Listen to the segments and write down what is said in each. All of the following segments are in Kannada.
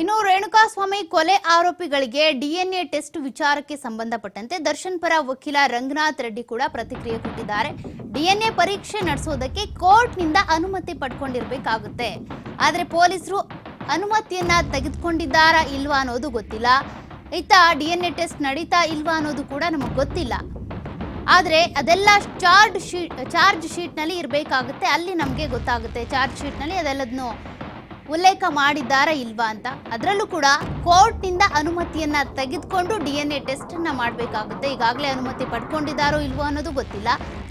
ಇನ್ನು ರೇಣುಕಾಸ್ವಾಮಿ ಕೊಲೆ ಆರೋಪಿಗಳಿಗೆ ಡಿಎನ್ಎ ಟೆಸ್ಟ್ ವಿಚಾರಕ್ಕೆ ಸಂಬಂಧಪಟ್ಟಂತೆ ದರ್ಶನ್ ಪರ ವಕೀಲ ರಂಗನಾಥ್ ರೆಡ್ಡಿ ಕೂಡ ಪ್ರತಿಕ್ರಿಯೆ ಕೊಟ್ಟಿದ್ದಾರೆ. ಡಿಎನ್ಎ ಪರೀಕ್ಷೆ ನಡೆಸೋದಕ್ಕೆ ಕೋರ್ಟ್ನಿಂದ ಅನುಮತಿ ಪಡ್ಕೊಂಡಿರಬೇಕಾಗುತ್ತೆ. ಆದರೆ ಪೊಲೀಸರು ಅನುಮತಿಯನ್ನ ತೆಗೆದುಕೊಂಡಿದ್ದಾರಾ ಇಲ್ವಾ ಅನ್ನೋದು ಗೊತ್ತಿಲ್ಲ. ಇತ್ತ ಡಿಎನ್ಎ ಟೆಸ್ಟ್ ನಡೀತಾ ಇಲ್ವಾ ಅನ್ನೋದು ಕೂಡ ನಮಗೆ ಗೊತ್ತಿಲ್ಲ. ಆದರೆ ಅದೆಲ್ಲ ಚಾರ್ಜ್ ಶೀಟ್ ಚಾರ್ಜ್ ಶೀಟ್ನಲ್ಲಿ ಇರಬೇಕಾಗುತ್ತೆ. ಅಲ್ಲಿ ನಮಗೆ ಗೊತ್ತಾಗುತ್ತೆ ಚಾರ್ಜ್ ಶೀಟ್ನಲ್ಲಿ ಅದೆಲ್ಲದನ್ನು ಉಲ್ಲೇಖ ಮಾಡಿದ್ದಾರಾ ಇಲ್ವಾ ಅಂತ. ಅದರಲ್ಲೂ ಕೂಡ ಕೋರ್ಟ್ನಿಂದ ಅನುಮತಿಯನ್ನ ತೆಗೆದುಕೊಂಡು ಡಿ ಎನ್ ಎ ಟೆಸ್ಟನ್ನು ಮಾಡಬೇಕಾಗುತ್ತೆ. ಈಗಾಗಲೇ ಅನುಮತಿ ಪಡ್ಕೊಂಡಿದ್ದಾರೋ ಇಲ್ವೋ ಅನ್ನೋದು ಗೊತ್ತಿಲ್ಲ.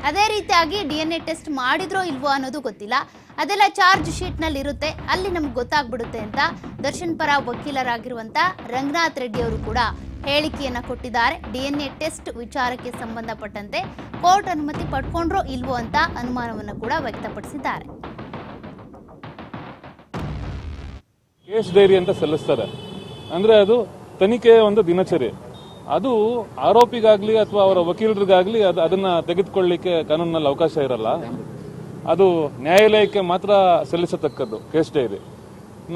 ಅದೇ ರೀತಿಯಾಗಿ ಡಿ ಎನ್ ಎ ಟೆಸ್ಟ್ ಮಾಡಿದ್ರೋ ಇಲ್ವೋ ಅನ್ನೋದು ಗೊತ್ತಿಲ್ಲ. ಅದೆಲ್ಲ ಚಾರ್ಜ್ ಶೀಟ್ನಲ್ಲಿ ಇರುತ್ತೆ ಅಲ್ಲಿ ನಮ್ಗೆ ಗೊತ್ತಾಗ್ಬಿಡುತ್ತೆ ಅಂತ ದರ್ಶನ್ ಪರ ವಕೀಲರಾಗಿರುವಂಥ ರಂಗನಾಥ್ ರೆಡ್ಡಿ ಅವರು ಕೂಡ ಹೇಳಿಕೆಯನ್ನ ಕೊಟ್ಟಿದ್ದಾರೆ. ಡಿ ಎನ್ ಎ ಟೆಸ್ಟ್ ವಿಚಾರಕ್ಕೆ ಸಂಬಂಧಪಟ್ಟಂತೆ ಕೋರ್ಟ್ ಅನುಮತಿ ಪಡ್ಕೊಂಡ್ರೋ ಇಲ್ವೋ ಅಂತ ಅನುಮಾನವನ್ನು ಕೂಡ ವ್ಯಕ್ತಪಡಿಸಿದ್ದಾರೆ. ಕೇಸ್ ಡೈರಿ ಅಂತ ಸಲ್ಲಿಸ್ತಾರೆ. ಅಂದ್ರೆ ಅದು ತನಿಖೆಯ ಒಂದು ದಿನಚರಿ. ಅದು ಆರೋಪಿಗಾಗ್ಲಿ ಅಥವಾ ಅವರ ವಕೀಲರಿಗಾಗ್ಲಿ ಅದು ಅದನ್ನ ತೆಗೆದುಕೊಳ್ಳಿಕ್ಕೆ ಕಾನೂನಿನಲ್ಲಿ ಅವಕಾಶ ಇರಲ್ಲ. ಅದು ನ್ಯಾಯಾಲಯಕ್ಕೆ ಮಾತ್ರ ಸಲ್ಲಿಸತಕ್ಕದ್ದು ಕೇಸ್ ಡೈರಿ.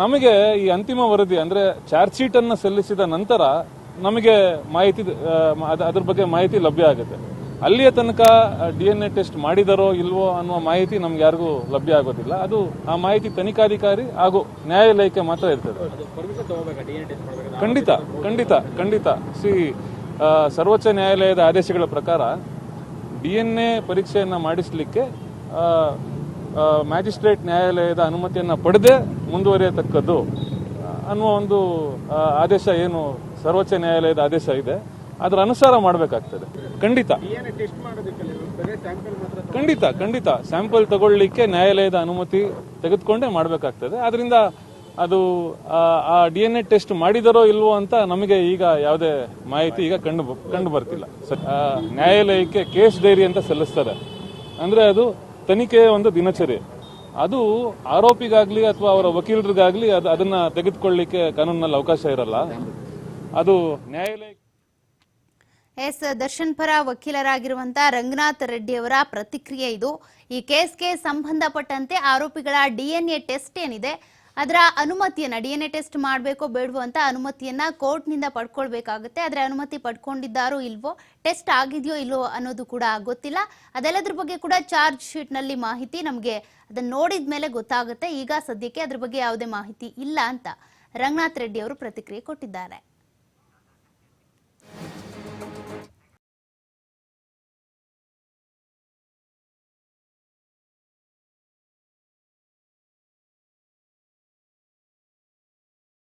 ನಮಗೆ ಈ ಅಂತಿಮ ವರದಿ ಅಂದ್ರೆ ಚಾರ್ಜ್ ಶೀಟ್ ಅನ್ನ ಸಲ್ಲಿಸಿದ ನಂತರ ನಮಗೆ ಮಾಹಿತಿ ಅದ್ರ ಬಗ್ಗೆ ಮಾಹಿತಿ ಲಭ್ಯ ಆಗುತ್ತೆ. ಅಲ್ಲಿಯ ತನಕ ಡಿ ಎನ್ ಎ ಟೆಸ್ಟ್ ಮಾಡಿದಾರೋ ಇಲ್ವೋ ಅನ್ನುವ ಮಾಹಿತಿ ನಮ್ಗೆ ಯಾರಿಗೂ ಲಭ್ಯ ಆಗೋದಿಲ್ಲ. ಅದು ಆ ಮಾಹಿತಿ ತನಿಖಾಧಿಕಾರಿ ಹಾಗೂ ನ್ಯಾಯಾಲಯಕ್ಕೆ ಮಾತ್ರ ಇರ್ತದೆ. ಖಂಡಿತ ಖಂಡಿತ ಖಂಡಿತ. ಸಿ ಸರ್ವೋಚ್ಚ ನ್ಯಾಯಾಲಯದ ಆದೇಶಗಳ ಪ್ರಕಾರ ಡಿ ಎನ್ ಎ ಪರೀಕ್ಷೆಯನ್ನು ಮಾಡಿಸಲಿಕ್ಕೆ ಮ್ಯಾಜಿಸ್ಟ್ರೇಟ್ ನ್ಯಾಯಾಲಯದ ಅನುಮತಿಯನ್ನು ಪಡೆದೇ ಮುಂದುವರಿಯತಕ್ಕದ್ದು ಅನ್ನುವ ಒಂದು ಆದೇಶ ಏನು ಸರ್ವೋಚ್ಚ ನ್ಯಾಯಾಲಯದ ಆದೇಶ ಇದೆ. ಅದರ ಅನುಸಾರ ಮಾಡಬೇಕಾಗ್ತದೆ. ಖಂಡಿತ. ಖಂಡಿತ ಖಂಡಿತ. ಸ್ಯಾಂಪಲ್ ತಗೊಳ್ಳಿಕ್ಕೆ ನ್ಯಾಯಾಲಯದ ಅನುಮತಿ ತೆಗೆದುಕೊಂಡೇ ಮಾಡಬೇಕಾಗ್ತದೆ. ಅದರಿಂದ ಅದು, ಆ- ಡಿ ಎನ್ ಎ ಟೆಸ್ಟ್ ಮಾಡಿದರೋ ಇಲ್ವೋ ಅಂತ ನಮಗೆ ಈಗ ಯಾವುದೇ ಮಾಹಿತಿ ಈಗ ಕಂಡು ಕಂಡು ಬರ್ತಿಲ್ಲ. ನ್ಯಾಯಾಲಯಕ್ಕೆ ಕೇಸ್ ಡೈರಿ ಅಂತ ಸಲ್ಲಿಸ್ತಾರೆ. ಅಂದರೆ ಅದು ತನಿಖೆಯ ಒಂದು ದಿನಚರಿ. ಅದು ಆರೋಪಿಗಾಗಲಿ ಅಥವಾ ಅವರ ವಕೀಲರಿಗಾಗಲಿ ಅದು, ಅದನ್ನು ತೆಗೆದುಕೊಳ್ಳಿಕ್ಕೆ ಕಾನೂನಿನಲ್ಲಿ ಅವಕಾಶ ಇರಲ್ಲ. ಅದು ನ್ಯಾಯಾಲಯ ಎಸ್ ದರ್ಶನ್ ಪರ ವಕೀಲರಾಗಿರುವಂತ ರಂಗನಾಥ್ ರೆಡ್ಡಿ ಅವರ ಪ್ರತಿಕ್ರಿಯೆ ಇದು. ಈ ಕೇಸ್ಗೆ ಸಂಬಂಧಪಟ್ಟಂತೆ ಆರೋಪಿಗಳ ಡಿಎನ್ಎ ಟೆಸ್ಟ್ ಏನಿದೆ, ಅದರ ಅನುಮತಿಯನ್ನ, ಡಿಎನ್ಎ ಟೆಸ್ಟ್ ಮಾಡಬೇಕೋ ಬೇಡವೋ ಅಂತ ಅನುಮತಿಯನ್ನ ಕೋರ್ಟ್ನಿಂದ ಪಡ್ಕೊಳ್ಬೇಕಾಗುತ್ತೆ. ಆದರೆ ಅನುಮತಿ ಪಡ್ಕೊಂಡಿದ್ದಾರೋ ಇಲ್ವೋ, ಟೆಸ್ಟ್ ಆಗಿದೆಯೋ ಇಲ್ವೋ ಅನ್ನೋದು ಕೂಡ ಗೊತ್ತಿಲ್ಲ. ಅದೆಲ್ಲದ್ರ ಬಗ್ಗೆ ಕೂಡ ಚಾರ್ಜ್ ಶೀಟ್ನಲ್ಲಿ ಮಾಹಿತಿ ನಮಗೆ ಅದನ್ನ ನೋಡಿದ ಮೇಲೆ ಗೊತ್ತಾಗುತ್ತೆ. ಈಗ ಸದ್ಯಕ್ಕೆ ಅದ್ರ ಬಗ್ಗೆ ಯಾವುದೇ ಮಾಹಿತಿ ಇಲ್ಲ ಅಂತ ರಂಗನಾಥ್ ರೆಡ್ಡಿ ಅವರು ಪ್ರತಿಕ್ರಿಯೆ ಕೊಟ್ಟಿದ್ದಾರೆ.